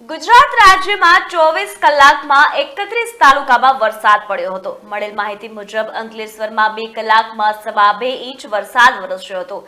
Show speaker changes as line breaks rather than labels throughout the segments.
ગુજરાત રાજ્યમાં ચોવીસ કલાકમાં એકત્રીસ તાલુકામાં વરસાદ પડ્યો હતો. મળેલ માહિતી મુજબ અંકલેશ્વરમાં બે કલાકમાં સવા બે ઇંચ વરસાદ વરસ્યો હતો.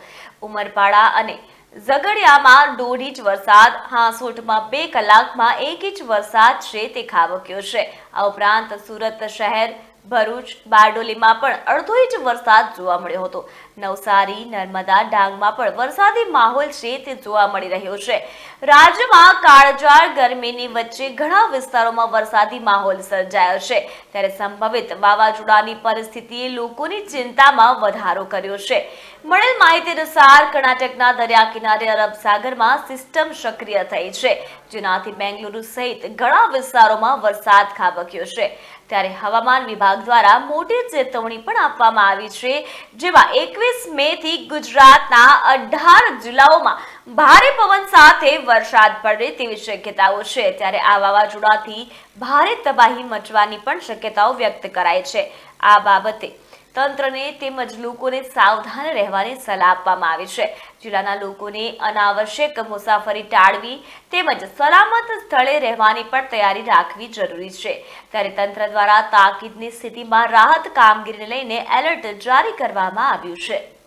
ઉમરપાડા અને ઝઘડિયામાં દોઢ ઇંચ વરસાદ, હાંસોટમાં બે કલાકમાં એક ઇંચ વરસાદ છે તે ખાબક્યો છે. આ ઉપરાંત સુરત શહેર ભરૂચ, બારડોલીમાં પણ અડધો ઇંચ વરસાદ જોવા મળ્યો હતો. નવસારી, નર્મદા, ડાંગમાં પણ વરસાદી માહોલ છે તે જોવા મળી રહ્યો છે. રાજ્યમાં કાળજાળ ગરમીની વચ્ચે ઘણા વિસ્તારોમાં વરસાદી માહોલ સર્જાયો છે. ત્યારે સંભવિત વાવાઝોડાની પરિસ્થિતિએ લોકોની ચિંતામાં વધારો કર્યો છે. મળેલ માહિતી અનુસાર કર્ણાટકના દરિયા કિનારે અરબ સાગરમાં સિસ્ટમ સક્રિય થઈ છે, જેનાથી બેંગલુરુ સહિત ઘણા વિસ્તારોમાં વરસાદ ખાબક્યો છે. ત્યારે હવામાન વિભાગ દ્વારા મોટી ચેતવણી પણ આપવામાં આવી છે, જેમાં એકવીસ મે થી ગુજરાતના અઢાર જિલ્લાઓમાં ભારે પવન સાથે વરસાદ પડે તેવી શક્યતાઓ છે. ત્યારે આ વાવાઝોડાથી ભારે તબાહી મચવાની પણ શક્યતાઓ વ્યક્ત કરાઈ છે. આ બાબતે તંત્રને તેમજ લોકોને સાવધાન રહેવાની સલાહ આપવામાં આવી છે. જિલ્લાના લોકોને અનાવશ્યક મુસાફરી ટાળવી તેમજ સલામત સ્થળે રહેવાની પણ તૈયારી રાખવી જરૂરી છે. ત્યારે તંત્ર દ્વારા તાકીદની સ્થિતિમાં રાહત કામગીરીને લઈને એલર્ટ જારી કરવામાં આવ્યું છે.